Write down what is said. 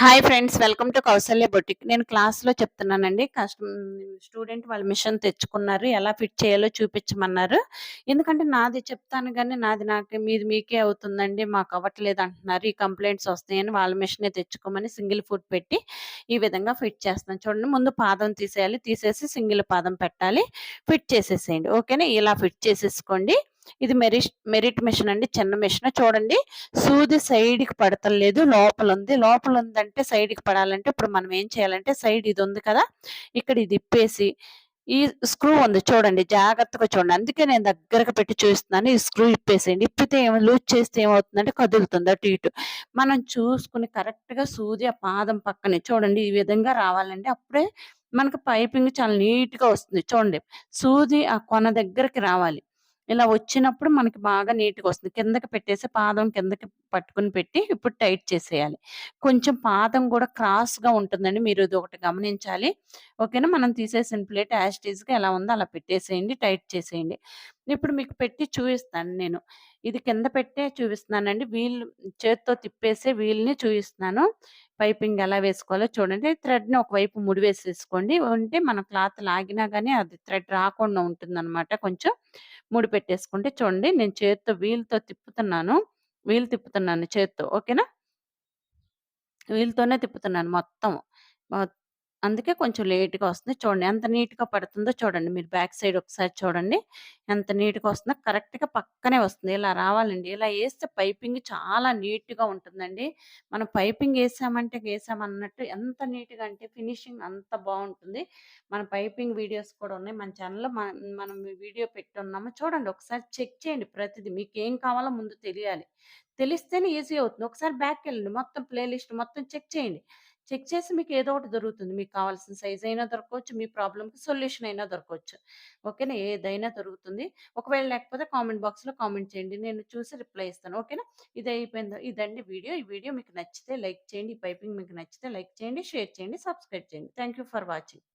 Hi friends welcome to Kausalya boutique నేను క్లాస్లో చెప్తున్నానండి. కస్టమ్ స్టూడెంట్ వాళ్ళ మిషన్ తెచ్చుకున్నారు. ఎలా ఫిట్ చేయాలో చూపించమన్నారు. ఎందుకంటే నాది చెప్తాను కానీ నాది నాకు మీది మీకే అవుతుందండి. మాకు అవ్వట్లేదు అంటున్నారు. ఈ కంప్లైంట్స్ వస్తాయని వాళ్ళ మిషనే తెచ్చుకోమని సింగిల్ ఫుట్ పెట్టి ఈ విధంగా ఫిట్ చేస్తాను చూడండి ముందు పాదం తీసేయాలి. తీసేసి సింగిల్ పాదం పెట్టాలి. ఫిట్ చేసేసేయండి. ఓకేనా? ఇలా ఫిట్ చేసేసుకోండి. ఇది మెరిట్ మెరిట్ మిషన్ అండి. చిన్న మిషన్. చూడండి. సూది సైడ్కి పడతలేదు. లోపల ఉంది లోపల ఉందంటే సైడ్కి పడాలంటే ఇప్పుడు మనం ఏం చేయాలంటే సైడ్ ఇది ఉంది కదా. ఇక్కడ ఇది ఇప్పేసి ఈ స్క్రూ ఉంది చూడండి. జాగ్రత్తగా చూడండి. అందుకే నేను దగ్గరకు పెట్టి చూస్తున్నాను. ఈ స్క్రూ ఇప్పేసేయండి. ఇప్పితే ఏమో లూజ్ చేస్తే ఏమవుతుందంటే కదులుతుంది. అటు ఇటు. మనం చూసుకుని కరెక్ట్గా సూది ఆ పాదం పక్కనే చూడండి. ఈ విధంగా రావాలండి. అప్పుడే మనకు పైపింగ్ చాలా నీట్గా వస్తుంది. చూడండి. సూది ఆ కొన దగ్గరికి రావాలి. ఇలా వచ్చినప్పుడు మనకి బాగా నీట్‌గా వస్తుంది. కిందకి పెట్టేసి పాదం కిందకి పట్టుకొని పెట్టి ఇప్పుడు టైట్ చేసేయాలి. కొంచెం పాదం కూడా క్రాస్‌గా ఉంటుందండి. మీరు ఇది ఒకటి గమనించాలి. ఓకేనా? మనం తీసేసిన ప్లేట్ యాజ్ ఎలా ఉందో అలా పెట్టేసేయండి. టైట్ చేసేయండి. ఇప్పుడు మీకు పెట్టి చూపిస్తాను నేను. ఇది కింద పెట్టే చూపిస్తున్నానండి. వీల్ చేత్తో తిప్పేసే వీల్‌ని చూపిస్తున్నాను. పైపింగ్ ఎలా వేసుకోవాలో చూడండి. థ్రెడ్‌ని ఒకవైపు ముడివేసేసుకోండి. ఉంటే మన క్లాత్ లాగినా కానీ అది థ్రెడ్ రాకుండా ఉంటుందన్నమాట కొంచెం. ముడి పెట్టేసుకుంటే చూడండి నేను చేతితో వీల్‌తో తిప్పుతున్నాను. వీల్ తిప్పుతున్నాను చేత్తో. ఓకేనా? వీల్‌తోనే తిప్పుతున్నాను మొత్తం. అందుకే కొంచెం లేట్‌గా వస్తుంది. చూడండి ఎంత నీట్‌గా పడుతుందో చూడండి. మీరు బ్యాక్ సైడ్ ఒకసారి చూడండి. ఎంత నీట్‌గా వస్తుందో కరెక్ట్‌గా పక్కనే వస్తుంది. ఇలా రావాలండి. ఇలా వేస్తే పైపింగ్ చాలా నీట్‌గా ఉంటుందండి. మనం పైపింగ్ వేసామంటే వేసామన్నట్టు ఎంత నీట్‌గా అంటే ఫినిషింగ్ అంత బాగుంటుంది మన పైపింగ్ వీడియోస్ కూడా ఉన్నాయి. మన ఛానల్లో మనం వీడియో పెట్టున్నాము. చూడండి ఒకసారి చెక్ చేయండి ప్రతిది. మీకేం కావాలో ముందు తెలియాలి. తెలిస్తేనే ఈజీ అవుతుంది. ఒకసారి బ్యాక్ వెళ్ళండి మొత్తం ప్లేలిస్ట్ మొత్తం చెక్ చేయండి. చెక్ చేసి మీకు ఏదో ఒకటి దొరుకుతుంది. మీకు కావాల్సిన సైజ్ అయినా దొరకవచ్చు. మీ ప్రాబ్లంకి సొల్యూషన్ అయినా దొరకవచ్చు. ఓకేనా? ఏదైనా దొరుకుతుంది. ఒకవేళ లేకపోతే కామెంట్ బాక్స్‌లో కామెంట్ చేయండి. నేను చూసి రిప్లై ఇస్తాను. ఓకేనా? ఇది అయిపోయింది. ఇదండి వీడియో. ఈ వీడియో మీకు నచ్చితే లైక్ చేయండి. ఈ పైపింగ్ మీకు నచ్చితే లైక్ చేయండి, షేర్ చేయండి, సబ్స్క్రైబ్ చేయండి. Thank you for watching.